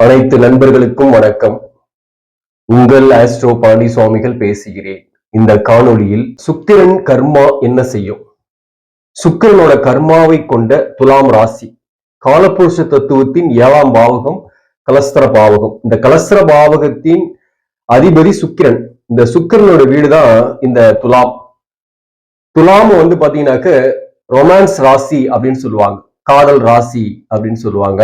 அனைத்து நண்பர்களுக்கும் வணக்கம். உங்கள் ஆஸ்ட்ரோ பாண்டி சுவாமிகள் பேசுகிறேன். இந்த காணொளியில் சுக்கிரன் கர்மா என்ன செய்யும்? சுக்கிரனோட கர்மாவை கொண்ட துலாம் ராசி காலபுருஷ தத்துவத்தின் ஏழாம் பாவகம் கலஸ்திர பாவகம். இந்த கலஸ்திர பாவகத்தின் அதிபதி சுக்கிரன் இந்த சுக்கிரனோட வீடுதான் இந்த துலாம். துலாம் வந்து பாத்தீங்கன்னாக்க ரொமான்ஸ் ராசி அப்படின்னு சொல்லுவாங்க காதல் ராசி அப்படின்னு சொல்லுவாங்க.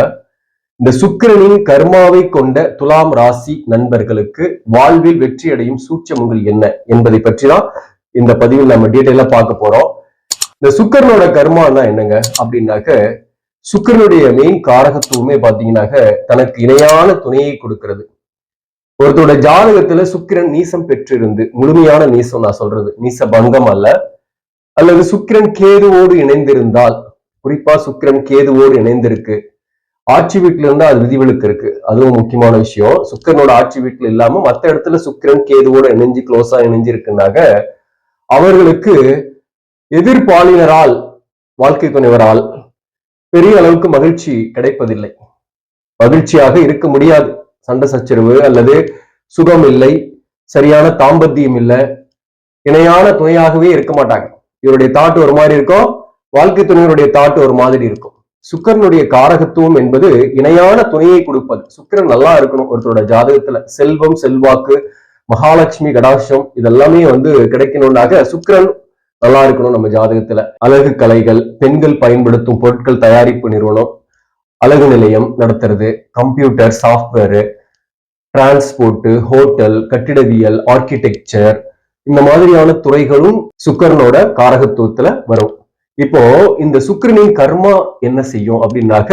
இந்த சுக்கிரனின் கர்மாவை கொண்ட துலாம் ராசி நண்பர்களுக்கு வாழ்வில் வெற்றி அடையும் சூட்சமங்கள் என்ன என்பதை பற்றி தான் இந்த பதிவில் நம்ம டீட்டெயிலா பார்க்க போறோம். இந்த சுக்கிரனோட கர்மானா என்னங்க? அப்படின்னாக்க சுக்கிரனுடைய மெயின் காரகத்துவமே பாத்தீங்கன்னாக்க தனக்கு இணையான துணையை கொடுக்கிறது. ஒருத்தரோட ஜாதகத்துல சுக்கிரன் நீசம் பெற்றிருந்து முழுமையான நீசம் நான் சொல்றது நீச பங்கம் அல்ல. அல்லது சுக்கிரன் கேதுவோடு இணைந்திருந்தால் குறிப்பா சுக்கிரன் கேதுவோடு இணைந்திருக்கு ஆட்சி வீட்டுல இருந்தா அது விதிவிலக்கு இருக்கு. அதுவும் முக்கியமான விஷயம். சுக்கிரனோட ஆட்சி வீட்டுல இல்லாம மத்த இடத்துல சுக்கிரன் கேதுவோட இணைஞ்சு க்ளோஸா இணைஞ்சு இருக்குனாக்க அவர்களுக்கு எதிர்பாலினரால் வாழ்க்கை துணைவரால் பெரிய அளவுக்கு மகிழ்ச்சி கிடைப்பதில்லை. மகிழ்ச்சியாக இருக்க முடியாது. சண்டை சச்சரவு அல்லது சுகம் இல்லை. சரியான தாம்பத்தியம் இல்லை. இணையான துணையாகவே இருக்க மாட்டாங்க. இவருடைய தாட்டு ஒரு மாதிரி இருக்கும். வாழ்க்கை துணையருடைய தாட்டு ஒரு மாதிரி இருக்கும். சுக்கரனுடைய காரகத்துவம் என்பது இணையான துணையை கொடுப்பது. சுக்கிரன் நல்லா இருக்கணும் ஒருத்தரோட ஜாதகத்துல. செல்வம் செல்வாக்கு மகாலட்சுமி கடாட்சம் இதெல்லாமே வந்து கிடைக்கணும்னாக சுக்கிரன் நல்லா இருக்கணும் நம்ம ஜாதகத்துல. அழகு கலைகள் பெண்கள் பயன்படுத்தும் பொருட்கள் தயாரிப்பு நிறுவனம் அழகு நிலையம் நடத்துறது கம்ப்யூட்டர் சாஃப்ட்வேரு டிரான்ஸ்போர்ட் ஹோட்டல் கட்டிடவியல் ஆர்கிடெக்சர் இந்த மாதிரியான துறைகளும் சுக்கரனோட காரகத்துவத்துல வரும். இப்போ இந்த சுக்கிரனின் கர்மா என்ன செய்யும் அப்படின்னாக்க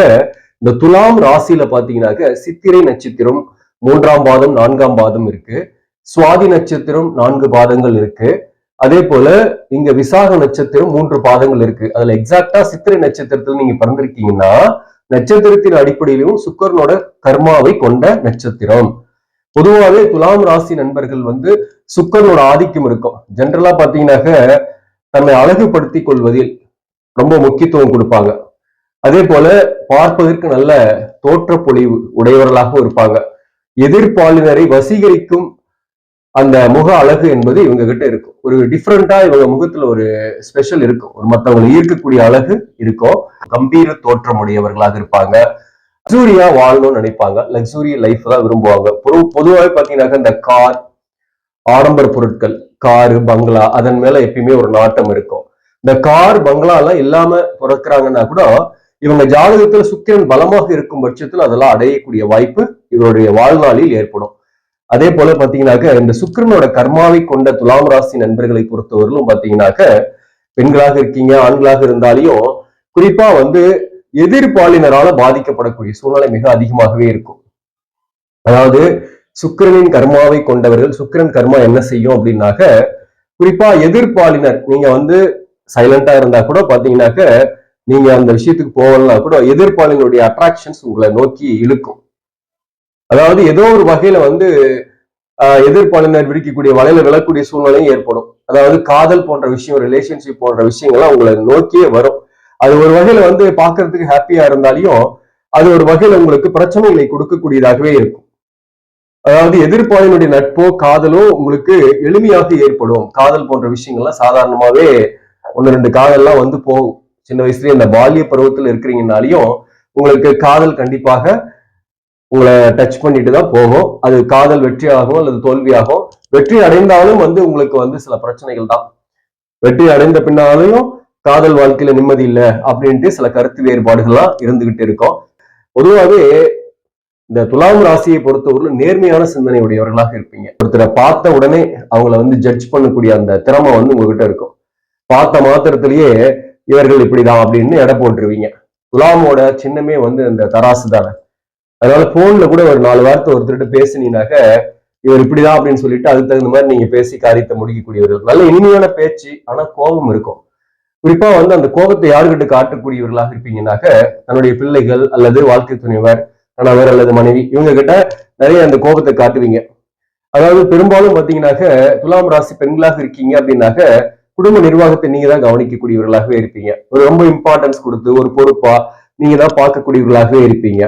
இந்த துலாம் ராசியில பாத்தீங்கன்னாக்க சித்திரை நட்சத்திரம் மூன்றாம் பாதம் நான்காம் பாதம் இருக்கு. சுவாதி நட்சத்திரம் நான்கு பாதங்கள் இருக்கு. அதே போல இங்க விசாக நட்சத்திரம் மூன்று பாதங்கள் இருக்கு. அதுல எக்ஸாக்டா சித்திரை நட்சத்திரத்துல நீங்க பிறந்திருக்கீங்கன்னா நட்சத்திரத்தின் அடிப்படையிலும் சுக்கரனோட கர்மாவை கொண்ட நட்சத்திரம். பொதுவாகவே துலாம் ராசி நண்பர்கள் வந்து சுக்கரனோட ஆதிக்கம் இருக்கும். ஜென்ரலா பாத்தீங்கன்னாக்க தன்னை அழகுபடுத்தி கொள்வதில் ரொம்ப முக்கியத்துவம் கொடுப்பாங்க. அதே போல பார்ப்பதற்கு நல்ல தோற்றப்பொழிவு உடையவர்களாகவும் இருப்பாங்க. எதிர்பாலினரை வசீகரிக்கும் அந்த முக அழகு என்பது இவங்க கிட்ட இருக்கும். ஒரு டிஃப்ரெண்டா இவங்க முகத்துல ஒரு ஸ்பெஷல் இருக்கும். ஒரு மற்றவங்களை ஈர்க்கக்கூடிய அழகு இருக்கும். கம்பீர தோற்றம் உடையவர்களாக இருப்பாங்க. லக்ஸூரியா வாழணும்னு நினைப்பாங்க. லக்ஸூரி லைஃப் தான் விரும்புவாங்க. பொதுவாகவே பாத்தீங்கன்னாக்க இந்த கார் ஆடம்பர பொருட்கள் காரு பங்களா அதன் மேல எப்பயுமே ஒரு நாட்டம் இருக்கும். இந்த கார் பங்களா எல்லாம் இல்லாம பிறக்கிறாங்கன்னா கூட இவங்க ஜாதகத்துல சுக்கிரன் பலமாக இருக்கும் பட்சத்தில் அதெல்லாம் அடையக்கூடிய வாய்ப்பு இவருடைய வாழ்நாளில் ஏற்படும். அதே போல பாத்தீங்கன்னாக்க இந்த சுக்கிரனோட கர்மாவை கொண்ட துலாம் ராசி நண்பர்களை பொறுத்தவரையிலும் பாத்தீங்கன்னாக்க பெண்களாக இருக்கீங்க ஆண்களாக இருந்தாலையும் குறிப்பா வந்து எதிர்பாலினரால பாதிக்கப்படக்கூடிய சூழ்நிலை மிக அதிகமாகவே இருக்கும். அதாவது சுக்கிரனின் கர்மாவை கொண்டவர்கள் சுக்கிரன் கர்மா என்ன செய்யும் அப்படின்னாக்க குறிப்பா எதிர்பாலினர் நீங்க வந்து சைலண்டா இருந்தா கூட பாத்தீங்கன்னாக்க நீங்க அந்த விஷயத்துக்கு போகலாம் கூட எதிர்ப்பாளினுடைய அட்ராக்ஷன்ஸ் உங்களை நோக்கி இழுக்கும். அதாவது ஏதோ ஒரு வகையில வந்து எதிர்ப்பாளினர் விரிக்கக்கூடிய வலையில விழக்கூடிய சூழ்நிலையும் ஏற்படும். அதாவது காதல் போன்ற விஷயம் ரிலேஷன்ஷிப் போன்ற விஷயங்கள்லாம் உங்களை நோக்கியே வரும். அது ஒரு வகையில வந்து பாக்குறதுக்கு ஹாப்பியா இருந்தாலையும் அது ஒரு வகையில உங்களுக்கு பிரச்சனைகளை கொடுக்கக்கூடியதாகவே இருக்கும். அதாவது எதிர்ப்பாளினுடைய நட்போ காதலோ உங்களுக்கு எளிமையாக ஏற்படும். காதல் போன்ற விஷயங்கள்லாம் சாதாரணமாவே ஒன்று ரெண்டு காதல்லாம் வந்து போகும் சின்ன வயசுலயே இந்த பால்ய பருவத்தில் இருக்கிறீங்கனாலையும் உங்களுக்கு காதல் கண்டிப்பாக உங்களை டச் பண்ணிட்டு தான் போகும். அது காதல் வெற்றியாகும் அல்லது தோல்வியாகும். வெற்றி அடைந்தாலும் வந்து உங்களுக்கு வந்து சில பிரச்சனைகள் தான். வெற்றி அடைந்த பின்னாலையும் காதல் வாழ்க்கையில நிம்மதி இல்லை அப்படின்ட்டு சில கருத்து வேறுபாடுகள்லாம் இருந்துகிட்டு இருக்கும். பொதுவாகவே இந்த துலாம் ராசியை பொறுத்தவரையிலும் நேர்மையான சிந்தனை உடையவர்களாக இருப்பீங்க. ஒருத்தரை பார்த்த உடனே அவங்கள வந்து ஜட்ஜ் பண்ணக்கூடிய அந்த திறமை வந்து உங்ககிட்ட இருக்கும். பார்த்த மாத்திரத்திலேயே இவர்கள் இப்படிதான் அப்படின்னு எடை போட்டுருவீங்க. துலாமோட சின்னமே வந்து இந்த தராசு தானே. அதனால போன்ல கூட ஒரு நாலு வாரத்தை ஒருத்தர்கிட்ட பேசினீங்கனாக்க இவர் இப்படிதான் அப்படின்னு சொல்லிட்டு அதுக்கு தகுந்த மாதிரி நீங்க பேசி காரியத்தை முடிக்கக்கூடியவர்கள். நல்ல இனிமையான பேச்சு ஆனா கோபம் இருக்கும். குறிப்பா வந்து அந்த கோபத்தை யாருக்கிட்ட காட்டக்கூடியவர்களாக இருப்பீங்கன்னாக்க தன்னுடைய பிள்ளைகள் அல்லது வாழ்க்கை துணைவர் கணவர் அல்லது மனைவி இவங்க கிட்ட நிறைய அந்த கோபத்தை காட்டுவீங்க. அதாவது பெரும்பாலும் பாத்தீங்கன்னாக்க துலாம் ராசி பெண்களாக இருக்கீங்க அப்படின்னாக்க குடும்ப நிர்வாகத்தை நீங்க தான் கவனிக்கக்கூடியவர்களாகவே இருப்பீங்க. ஒரு ரொம்ப இம்பார்ட்டன்ஸ் கொடுத்து ஒரு பொறுப்பா நீங்க தான் பார்க்கக்கூடியவர்களாகவே இருப்பீங்க.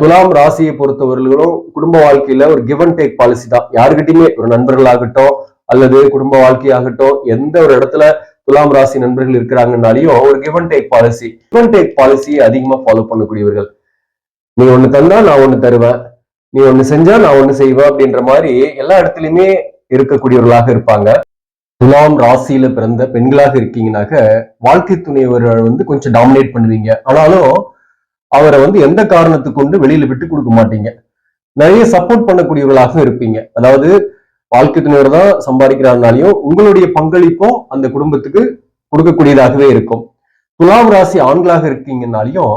துலாம் ராசியை பொறுத்தவர்களும் குடும்ப வாழ்க்கையில ஒரு கிவ் அண்ட் டேக் பாலிசி தான். யாருக்கிட்டையுமே ஒரு நண்பர்களாகட்டும் அல்லது குடும்ப வாழ்க்கையாகட்டும் எந்த ஒரு இடத்துல துலாம் ராசி நண்பர்கள் இருக்கிறாங்கன்னாலையும் ஒரு give and take policy give and take பாலிசியை அதிகமா ஃபாலோ பண்ணக்கூடியவர்கள். நீ ஒண்ணு தந்தா நான் ஒண்ணு தருவேன். நீ ஒண்ணு செஞ்சா நான் ஒண்ணு செய்வேன் அப்படின்ற மாதிரி எல்லா இடத்துலயுமே இருக்கக்கூடியவர்களாக இருப்பாங்க. துலாம் ராசியில பிறந்த பெண்களாக இருக்கீங்கனாக்க வாழ்க்கை துணைவரை வந்து கொஞ்சம் டாமினேட் பண்ணுவீங்க. ஆனாலும் அவரை வந்து எந்த காரணத்து கொண்டு வெளியில விட்டு கொடுக்க மாட்டீங்க. நிறைய சப்போர்ட் பண்ணக்கூடியவர்களாக இருப்பீங்க. அதாவது வாழ்க்கை துணைவர் தான் சம்பாதிக்கிறாருனாலையும் உங்களுடைய பங்களிப்பும் அந்த குடும்பத்துக்கு கொடுக்கக்கூடியதாகவே இருக்கும். துலாம் ராசி ஆண்களாக இருக்கீங்கனாலையும்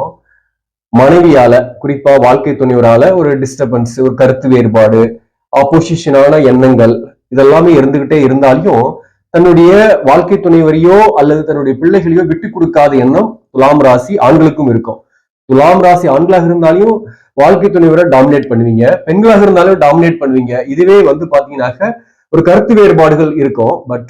மனைவியால குறிப்பா வாழ்க்கை துணைவரால ஒரு டிஸ்டர்பன்ஸ் ஒரு கருத்து வேறுபாடு ஆப்போசிஷனான எண்ணங்கள் இதெல்லாமே இருந்துகிட்டே இருந்தாலும் தன்னுடைய வாழ்க்கை துணைவரையோ அல்லது தன்னுடைய பிள்ளைகளையோ விட்டு கொடுக்காத எண்ணம் துலாம் ராசி ஆண்களுக்கும் இருக்கும். துலாம் ராசி ஆண்களாக இருந்தாலும் வாழ்க்கை துணைவரை டாமினேட் பண்ணுவீங்க. பெண்களாக இருந்தாலும் டாமினேட் பண்ணுவீங்க. இதுவே வந்து பாத்தீங்கன்னாக்க ஒரு கருத்து வேறுபாடுகள் இருக்கும். பட்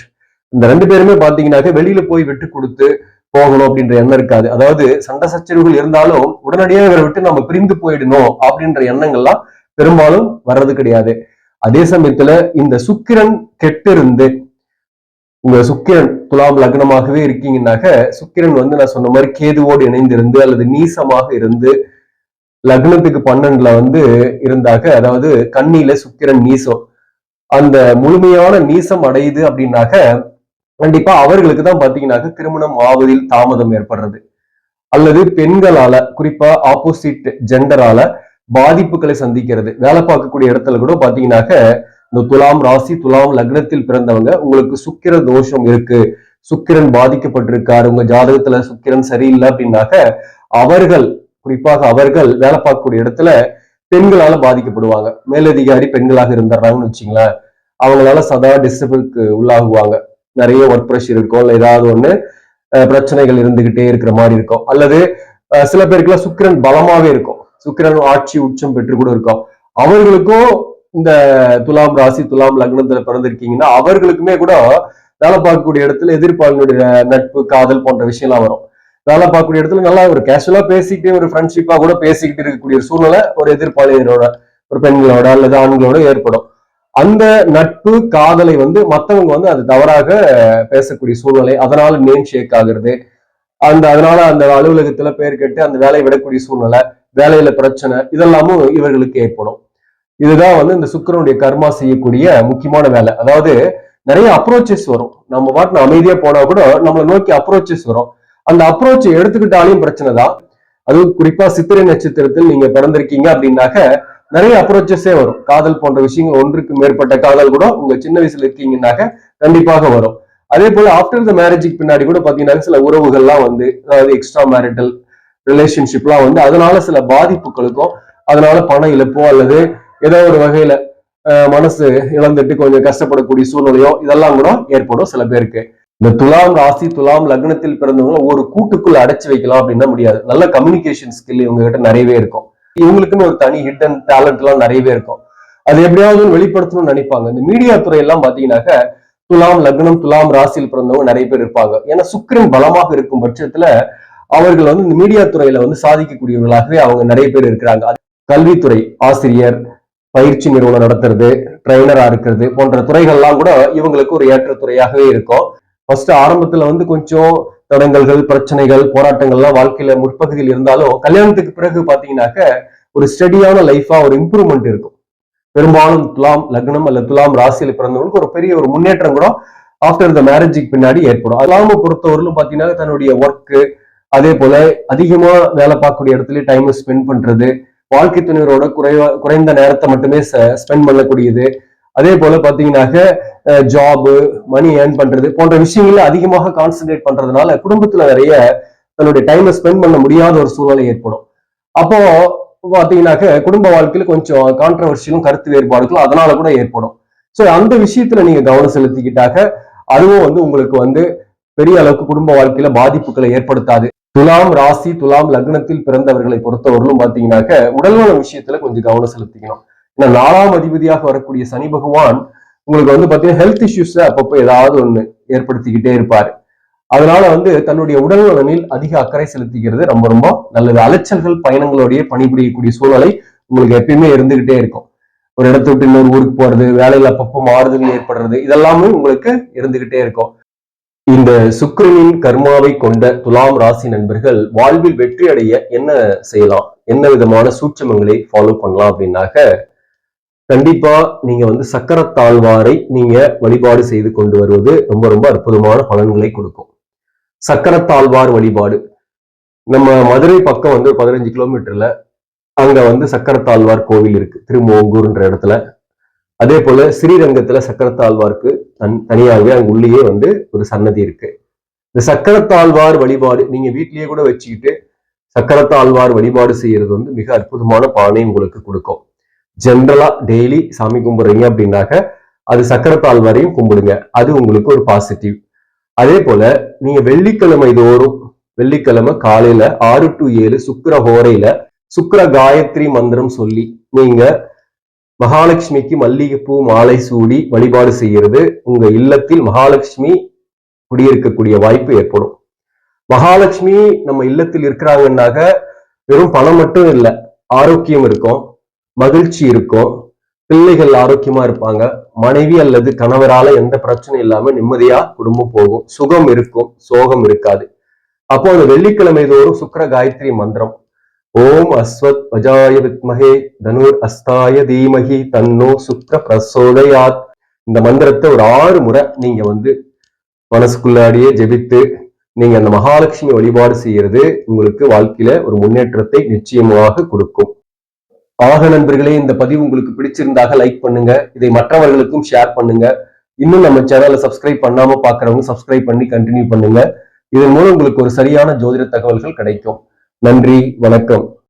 இந்த ரெண்டு பேருமே பாத்தீங்கன்னாக்க வெளியில போய் விட்டு கொடுத்து போகணும் அப்படின்ற எண்ணம் இருக்காது. அதாவது சண்டை சச்சரவுகள் இருந்தாலும் உடனடியாக இவரை விட்டு நம்ம பிரிந்து போயிடணும் அப்படின்ற எண்ணங்கள்லாம் பெரும்பாலும் வர்றது கிடையாது. அதே சமயத்துல இந்த சுக்கிரன் கெட்டிருந்து உங்க சுக்கிரன் துலாம் லக்னமாகவே இருக்கீங்கன்னாக்க சுக்கிரன் வந்து நான் சொன்ன மாதிரி கேதுவோடு இணைந்திருந்து அல்லது நீசமாக இருந்து லக்னத்துக்கு பன்னெண்டுல வந்து இருந்தாக்க அதாவது கண்ணியில சுக்கிரன் நீசம். அந்த முழுமையான நீசம் அடையுது அப்படின்னாக்க கண்டிப்பா அவர்களுக்கு தான் பாத்தீங்கன்னாக்க திருமணம் ஆவதில் தாமதம் ஏற்படுறது. அல்லது பெண்களால குறிப்பா ஆப்போசிட் ஜெண்டரால பாதிப்புகளை சந்திக்கிறது. வேலை பார்க்கக்கூடிய இடத்துல கூட பாத்தீங்கன்னாக்க இந்த துலாம் ராசி துலாம் லக்னத்தில் பிறந்தவங்க உங்களுக்கு சுக்கிர தோஷம் இருக்கு. சுக்கிரன் பாதிக்கப்பட்டிருக்காரு. உங்க ஜாதகத்துல சுக்கிரன் சரியில்லை அப்படின்னாக்க அவர்கள் குறிப்பாக அவர்கள் வேலை பார்க்கக்கூடிய இடத்துல பெண்களால பாதிக்கப்படுவாங்க. மேலதிகாரி பெண்களாக இருந்துடுறாங்கன்னு வச்சுங்களேன் அவங்களால சதா டிஸ்டர்புக்கு உள்ளாகுவாங்க. நிறைய ஒர்க் ப்ரெஷர் இருக்கும். இல்லை ஏதாவது ஒண்ணு அஹ், பிரச்சனைகள் இருந்துகிட்டே இருக்கிற மாதிரி இருக்கும். அல்லது சில பேருக்குலாம் சுக்கிரன் பலமாவே இருக்கும். சுக்கிரன் ஆட்சி உச்சம் பெற்று கூட இருக்கும். அவர்களுக்கும் இந்த துலாம் ராசி துலாம் லக்னத்துல பிறந்திருக்கீங்கன்னா அவர்களுக்குமே கூட வேலை பார்க்கக்கூடிய இடத்துல எதிர்ப்பாளனுடைய நட்பு காதல் போன்ற விஷயம்லாம் வரும். வேலை பார்க்கக்கூடிய இடத்துல நல்லா ஒரு கேஷுவலா பேசிக்கிட்டே ஒரு ஃப்ரெண்ட்ஷிப்பா கூட பேசிக்கிட்டு இருக்கக்கூடிய ஒரு சூழ்நிலை ஒரு எதிர்ப்பாளியரோட ஒரு பெண்களோட அல்லது ஆண்களோட ஏற்படும். அந்த நட்பு காதலை வந்து மத்தவங்க வந்து அது தவறாக பேசக்கூடிய சூழ்நிலை அதனால நேம் ஷேக் ஆகுறது. அந்த அதனால அந்த அலுவலகத்துல பேர் கெட்டு அந்த வேலையை விடக்கூடிய சூழ்நிலை வேலையில பிரச்சனை இதெல்லாமும் இவர்களுக்கு ஏற்படும். இதுதான் வந்து இந்த சுக்கிரனுடைய கர்மா செய்யக்கூடிய முக்கியமான வேலை. அதாவது நிறைய அப்ரோச்சஸ் வரும். நம்ம பாட்டு அமைதியா போனா கூட நம்மளை நோக்கி அப்ரோச்சஸ் வரும். அந்த அப்ரோச் எடுத்துக்கிட்டாலையும் பிரச்சனை தான். அதுவும் குறிப்பா சித்திரை நட்சத்திரத்தில் நீங்க பிறந்திருக்கீங்க அப்படின்னாக்க நிறைய அப்ரோச்சஸே வரும். காதல் போன்ற விஷயங்கள் ஒன்றுக்கு மேற்பட்ட காதல் கூட உங்க சின்ன வயசுல இருக்கீங்கன்னாக்க கண்டிப்பாக வரும். அதே போல ஆஃப்டர் த மேரேஜுக்கு பின்னாடி கூட பாத்தீங்கன்னா சில உறவுகள்லாம் வந்து அதாவது எக்ஸ்ட்ரா மேரிட்டல் ரிலேஷன்ஷிப்லாம் வந்து அதனால சில பாதிப்புகளுக்கும் அதனால பண இழப்போ அல்லது ஏதோ ஒரு வகையில மனசு இழந்துட்டு கொஞ்சம் கஷ்டப்படக்கூடிய சூழ்நிலையோ இதெல்லாம் கூட ஏற்படும் சில பேருக்கு. இந்த துலாம் ராசி துலாம் லக்னத்தில் பிறந்தவங்க ஒரு கூட்டுக்குள்ள அடைச்சு வைக்கலாம் அப்படின்னா முடியாது. நல்ல கம்யூனிகேஷன் ஸ்கில் இவங்க கிட்ட நிறையவே இருக்கும். இவங்களுக்குன்னு ஒரு தனி ஹிட்டன் டேலண்ட் எல்லாம் நிறையவே இருக்கும். அது எப்படியாவது வெளிப்படுத்தணும்னு நினைப்பாங்க. இந்த மீடியா துறையெல்லாம் பாத்தீங்கன்னாக்க துலாம் லக்னம் துலாம் ராசியில் பிறந்தவங்க நிறைய பேர் இருப்பாங்க. ஏன்னா சுக்கிரன் பலமாக இருக்கும் பட்சத்துல அவர்கள் வந்து இந்த மீடியா துறையில வந்து சாதிக்கக்கூடியவர்களாகவே அவங்க நிறைய பேர் இருக்கிறாங்க. கல்வித்துறை ஆசிரியர் பயிற்சி நிறுவனம் நடத்துறது ட்ரைனரா இருக்கிறது போன்ற துறைகள்லாம் கூட இவங்களுக்கு ஒரு ஏற்ற துறையாகவே இருக்கும். ஃபர்ஸ்ட் ஆரம்பத்துல வந்து கொஞ்சம் தடங்கல்கள் பிரச்சனைகள் போராட்டங்கள்லாம் வாழ்க்கையில முற்பகுதியில் இருந்தாலும் கல்யாணத்துக்கு பிறகு பாத்தீங்கன்னாக்க ஒரு ஸ்டடியான லைஃபா ஒரு இம்ப்ரூவ்மெண்ட் இருக்கும். பெரும்பாலும் துலாம் லக்னம் அல்ல துலாம் ராசியில பிறந்தவங்களுக்கு ஒரு பெரிய ஒரு முன்னேற்றம் கூட ஆஃப்டர் த மேரேஜுக்கு பின்னாடி ஏற்படும். அல்லாம பொறுத்தவரையிலும் பாத்தீங்கன்னா தன்னுடைய ஒர்க்கு அதே போல அதிகமா வேலை பார்க்கக்கூடிய இடத்துல டைம் ஸ்பெண்ட் பண்றது வாழ்க்கை துணைவரோட குறைவா குறைந்த நேரத்தை மட்டுமே ஸ்பெண்ட் பண்ணக்கூடியது. அதே போல பாத்தீங்கன்னாக்க ஜாபு மணி ஏர்ன் பண்றது போன்ற விஷயங்களை அதிகமாக கான்சென்ட்ரேட் பண்றதுனால குடும்பத்துல நிறைய தன்னுடைய டைமை ஸ்பெண்ட் பண்ண முடியாத ஒரு சூழ்நிலை ஏற்படும். அப்போ பாத்தீங்கன்னாக்க குடும்ப வாழ்க்கையில கொஞ்சம் கான்ட்ரவர்ஷியலும் கருத்து வேறுபாடுகளும் அதனால கூட ஏற்படும். சோ அந்த விஷயத்துல நீங்க கவனம் செலுத்திக்கிட்டாக்க அதுவும் வந்து உங்களுக்கு வந்து பெரிய அளவுக்கு குடும்ப வாழ்க்கையில பாதிப்புகளை ஏற்படுத்தாது. துலாம் ராசி துலாம் லக்னத்தில் பிறந்தவர்களை பொறுத்தவர்களும் பாத்தீங்கன்னாக்க உடல்நல விஷயத்துல கொஞ்சம் கவனம் செலுத்திக்கணும். ஏன்னா நாலாம் அதிபதியாக வரக்கூடிய சனி பகவான் உங்களுக்கு வந்து பாத்தீங்கன்னா ஹெல்த் இஷ்யூஸ் அப்பப்போ ஏதாவது ஒண்ணு ஏற்படுத்திக்கிட்டே இருப்பாரு. அதனால வந்து தன்னுடைய உடல் நலனில் அதிக அக்கறை செலுத்திக்கிறது ரொம்ப ரொம்ப நல்லது. அலைச்சல்கள் பயணங்களோடைய பணிபுரியக்கூடிய சூழ்நிலை உங்களுக்கு எப்பயுமே இருந்துகிட்டே இருக்கும். ஒரு இடத்த விட்டு இன்னொரு ஊருக்கு போறது வேலையில அப்பப்போ மாறுதல் ஏற்படுறது இதெல்லாமே உங்களுக்கு இருந்துகிட்டே இருக்கும். இந்த சுக்கிரனின் கர்மாவை கொண்ட துலாம் ராசி நண்பர்கள் வாழ்வில் வெற்றி அடைய என்ன செய்யலாம்? என்ன விதமான சூட்சமங்களை ஃபாலோ பண்ணலாம் அப்படின்னாக்க கண்டிப்பா நீங்க வந்து சக்கரத்தாழ்வாரை நீங்க வழிபாடு செய்து கொண்டு வருவது ரொம்ப ரொம்ப அற்புதமான பலன்களை கொடுக்கும். சக்கரத்தாழ்வார் வழிபாடு. நம்ம மதுரை பக்கம் வந்து பதினஞ்சு கிலோமீட்டர்ல அங்க வந்து சக்கரத்தாழ்வார் கோவில் இருக்கு. திருமோங்கூர்ன்ற இடத்துல. அதே போல ஸ்ரீரங்கத்துல சக்கரத்தாழ்வார்க்கு தன் தனியாகவே அங்க உள்ளேயே வந்து ஒரு சன்னதி இருக்கு. இந்த சக்கரத்தாழ்வார் வழிபாடு நீங்க வீட்லயே கூட வச்சுக்கிட்டு சக்கரத்தாழ்வார் வழிபாடு செய்யறது வந்து மிக அற்புதமான பானை உங்களுக்கு கொடுக்கும். ஜென்ரலா டெய்லி சாமி கும்பிடுறீங்க அப்படின்னாக்க அது சக்கரத்தாழ்வாரையும் கும்பிடுங்க. அது உங்களுக்கு ஒரு பாசிட்டிவ் அதே போல நீங்க வெள்ளிக்கிழமை தோறும் வெள்ளிக்கிழமை காலையில ஆறு டு ஏழு சுக்கர ஹோரையில சுக்கர காயத்ரி மந்திரம் சொல்லி நீங்க மகாலட்சுமிக்கு மல்லிகைப்பூ மாலை சூடி வழிபாடு செய்யறது உங்க இல்லத்தில் மகாலட்சுமி குடியிருக்கக்கூடிய வாய்ப்பு ஏற்படும். மகாலட்சுமி நம்ம இல்லத்தில் இருக்கிறாங்கன்னாக்க வெறும் பணம் மட்டும் இல்லை ஆரோக்கியம் இருக்கும் மகிழ்ச்சி இருக்கும் பிள்ளைகள் ஆரோக்கியமா இருப்பாங்க மனைவி அல்லது கணவரால எந்த பிரச்சனையும் இல்லாம நிம்மதியா குடும்பம் போகும் சுகம் இருக்கும் சோகம் இருக்காது. அப்போ அந்த வெள்ளிக்கிழமை தோறும் சுக்கர காயத்ரி மந்திரம் ஓம் அஸ்வத் வஜாய வித்மகே தனுர் அஸ்தாய தீமகி தன்னோ சுக்ர பிரசோதயாத் இந்த மந்திரத்தை ஒரு ஆறு முறை நீங்க வந்து மனசுக்குள்ளாடியே ஜெபித்து நீங்க அந்த மகாலட்சுமி வழிபாடு செய்யறது உங்களுக்கு வாழ்க்கையில ஒரு முன்னேற்றத்தை நிச்சயமாக கொடுக்கும். ஆக நண்பர்களே இந்த பதிவு உங்களுக்கு பிடிச்சிருந்தாக லைக் பண்ணுங்க. இதை மற்றவர்களுக்கும் ஷேர் பண்ணுங்க. இன்னும் நம்ம சேனலை சப்ஸ்கிரைப் பண்ணாம பாக்குறவங்க சப்ஸ்கிரைப் பண்ணி கண்டினியூ பண்ணுங்க. இதன் மூலம் உங்களுக்கு ஒரு சரியான ஜோதிட தகவல்கள் கிடைக்கும். நன்றி வணக்கம்.